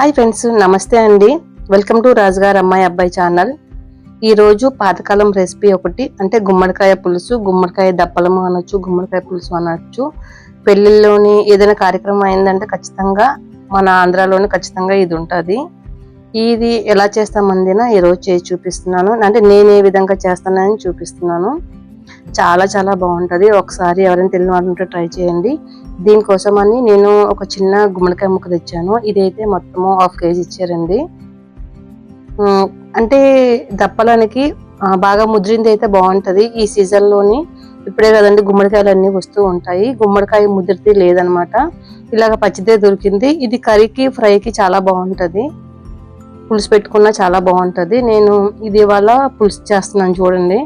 Hi friends నమస్తే అండి. Welcome to రాజుగారు అమ్మాయి అబ్బాయి ఛానల్. ఈరోజు పాతకాలం రెసిపీ ఒకటి అంటే గుమ్మడికాయ పులుసు గుమ్మడికాయ దప్పలము అనొచ్చు గుమ్మడికాయ పులుసు అనొచ్చు. పెళ్ళిళ్ళలోని ఏదైనా కార్యక్రమం అయిందంటే ఖచ్చితంగా మన ఆంధ్రాలోని ఖచ్చితంగా ఇది ఉంటుంది. ఇది ఎలా చేస్తామందినా ఈరోజు చేసి చూపిస్తున్నాను. అంటే నేను ఏ విధంగా చేస్తానని చూపిస్తున్నాను. చాలా చాలా బాగుంటుంది. ఒకసారి ఎవరైనా తెలియని వాళ్ళు ఉంటే ట్రై చేయండి. దీనికోసం అని నేను ఒక చిన్న గుమ్మడికాయ ముక్క తెచ్చాను. ఇదైతే మొత్తము హాఫ్ కేజీ ఇచ్చారండి. అంటే దప్పలానికి బాగా ముద్రింది అయితే బాగుంటుంది. ఈ సీజన్లోని ఇప్పుడే కదండి గుమ్మడికాయలు అన్నీ వస్తూ ఉంటాయి. గుమ్మడికాయ ముదిరితే లేదనమాట. ఇలాగ పచ్చిదే దొరికింది. ఇది కర్రీకి ఫ్రైకి చాలా బాగుంటుంది. పులుసు పెట్టుకున్నా చాలా బాగుంటుంది. నేను ఇది ఇవాళ పులుసు చేస్తున్నాను చూడండి.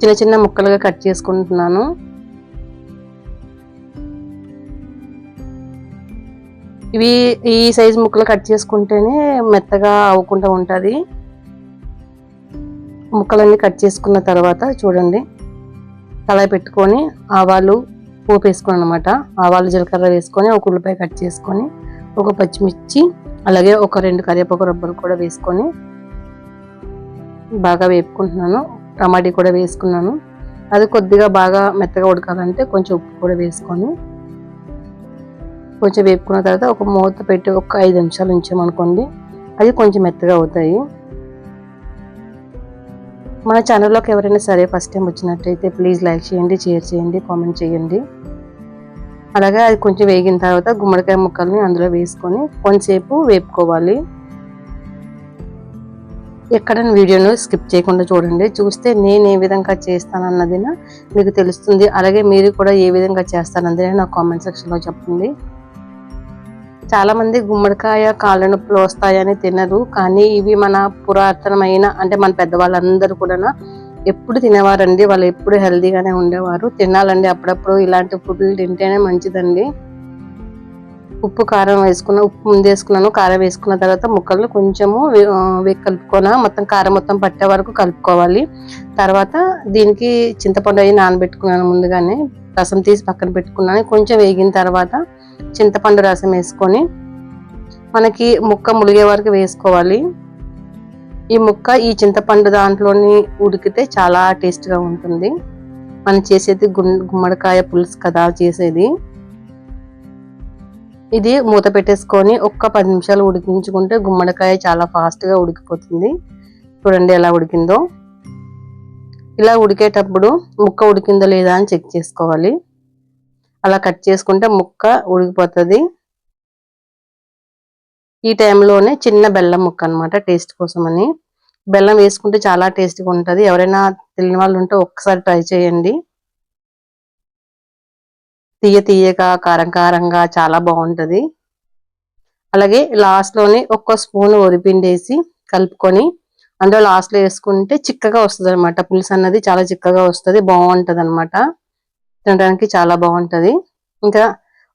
చిన్న చిన్న ముక్కలుగా కట్ చేసుకుంటున్నాను. ఇవి ఈ సైజ్ ముక్కలు కట్ చేసుకుంటేనే మెత్తగా అవ్వకుండా ఉంటుంది. ముక్కలన్నీ కట్ చేసుకున్న తర్వాత చూడండి కళాయి పెట్టుకొని ఆవాలు పోపు వేసుకొని అనమాట ఆవాలు జీలకర్ర వేసుకొని ఒక ఉల్లిపాయ కట్ చేసుకొని ఒక పచ్చిమిర్చి అలాగే ఒక రెండు కరివేపాకు రబ్బలు కూడా వేసుకొని బాగా వేపుకుంటున్నాను. టమాటీ కూడా వేసుకున్నాను. అది కొద్దిగా బాగా మెత్తగా ఉడకాలంటే కొంచెం ఉప్పు కూడా వేసుకొని. కొంచెం వేపుకున్న తర్వాత ఒక మూత పెట్టి ఒక ఐదు నిమిషాలు ఉంచామనుకోండి అది కొంచెం మెత్తగా అవుతాయి. మన ఛానల్లోకి ఎవరైనా సరే ఫస్ట్ టైం వచ్చినట్టయితే ప్లీజ్ లైక్ చేయండి షేర్ చేయండి కామెంట్ చేయండి. అలాగే అది కొంచెం వేగిన తర్వాత గుమ్మడికాయ ముక్కల్ని అందులో వేసుకొని కొంతసేపు వేపుకోవాలి. ఎక్కడైనా వీడియోను స్కిప్ చేయకుండా చూడండి. చూస్తే నేను ఏ విధంగా చేస్తానన్నది మీకు తెలుస్తుంది. అలాగే మీరు కూడా ఏ విధంగా చేస్తానన్నది నాకు కామెంట్ సెక్షన్లో చెప్పండి. చాలామంది గుమ్మడికాయ కాళ్ళ నొప్పులు వస్తాయని తినరు. కానీ ఇవి మన పురాతనమైన అంటే మన పెద్దవాళ్ళందరూ కూడా ఎప్పుడు తినేవారండి. వాళ్ళు ఎప్పుడు హెల్దీగానే ఉండేవారు. తినాలండి. అప్పుడప్పుడు ఇలాంటి ఫుడ్లు తింటేనే మంచిదండి. ఉప్పు కారం వేసుకున్న ఉప్పు ముందు వేసుకున్నాను కారం వేసుకున్న తర్వాత ముక్కలు కొంచెము కలుపుకొని మొత్తం కారం మొత్తం పట్టే వరకు కలుపుకోవాలి. తర్వాత దీనికి చింతపండు అయ్యి నానబెట్టుకున్నాను ముందుగానే రసం తీసి పక్కన పెట్టుకున్నాను. కొంచెం వేగిన తర్వాత చింతపండు రసం వేసుకొని మనకి ముక్క ములిగే వరకు వేసుకోవాలి. ఈ ముక్క ఈ చింతపండు దాంట్లోని ఉడికితే చాలా టేస్ట్గా ఉంటుంది. మనం చేసేది గుమ్మడికాయ పులుసు కదా చేసేది. ఇది మూత పెట్టేసుకొని ఒక్క పది నిమిషాలు ఉడికించుకుంటే గుమ్మడికాయ చాలా ఫాస్ట్గా ఉడికిపోతుంది. చూడండి ఎలా ఉడికిందో. ఇలా ఉడికేటప్పుడు ముక్క ఉడికిందో లేదా అని చెక్ చేసుకోవాలి. అలా కట్ చేసుకుంటే ముక్క ఉడికిపోతుంది. ఈ టైంలోనే చిన్న బెల్లం ముక్క అనమాట టేస్ట్ కోసమని. బెల్లం వేసుకుంటే చాలా టేస్ట్గా ఉంటుంది. ఎవరైనా తెలియని వాళ్ళు ఉంటే ఒక్కసారి ట్రై చేయండి. తీయ తీయగా కారం కారంగా చాలా బాగుంటుంది. అలాగే లాస్ట్లోనే ఒక్క స్పూన్ ఒరిపిండేసి కలుపుకొని అందులో లాస్ట్లో వేసుకుంటే చిక్కగా వస్తుంది అనమాట పులుసు అన్నది చాలా చిక్కగా వస్తుంది బాగుంటుంది అనమాట తినడానికి చాలా బాగుంటుంది. ఇంకా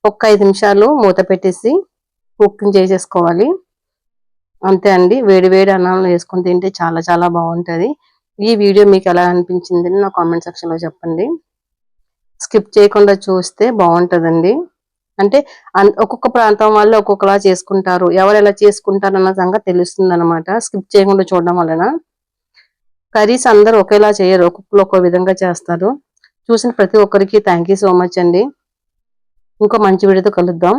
ఒక్క ఐదు నిమిషాలు మూత పెట్టేసి కుకింగ్ చేసేసుకోవాలి. అంతే అండి. వేడి వేడి అన్నంలో వేసుకొని తింటే చాలా చాలా బాగుంటుంది. ఈ వీడియో మీకు ఎలా అనిపించింది నా కామెంట్ సెక్షన్లో చెప్పండి. స్కిప్ చేయకుండా చూస్తే బాగుంటుందండి. అంటే ఒక్కొక్క ప్రాంతం వాళ్ళు ఒక్కొక్కలా చేసుకుంటారు. ఎవరు ఎలా చేసుకుంటారు అన్న సంగతి తెలుస్తుంది అనమాట స్కిప్ చేయకుండా చూడడం వలన. కర్రీస్ అందరూ ఒకేలా చేయరు. ఒక్కొక్కరు ఒక్కో విధంగా చేస్తారు. చూసిన ప్రతి ఒక్కరికి థ్యాంక్ సో మచ్ అండి. ఇంకో మంచి వీడియోతో కలుద్దాం.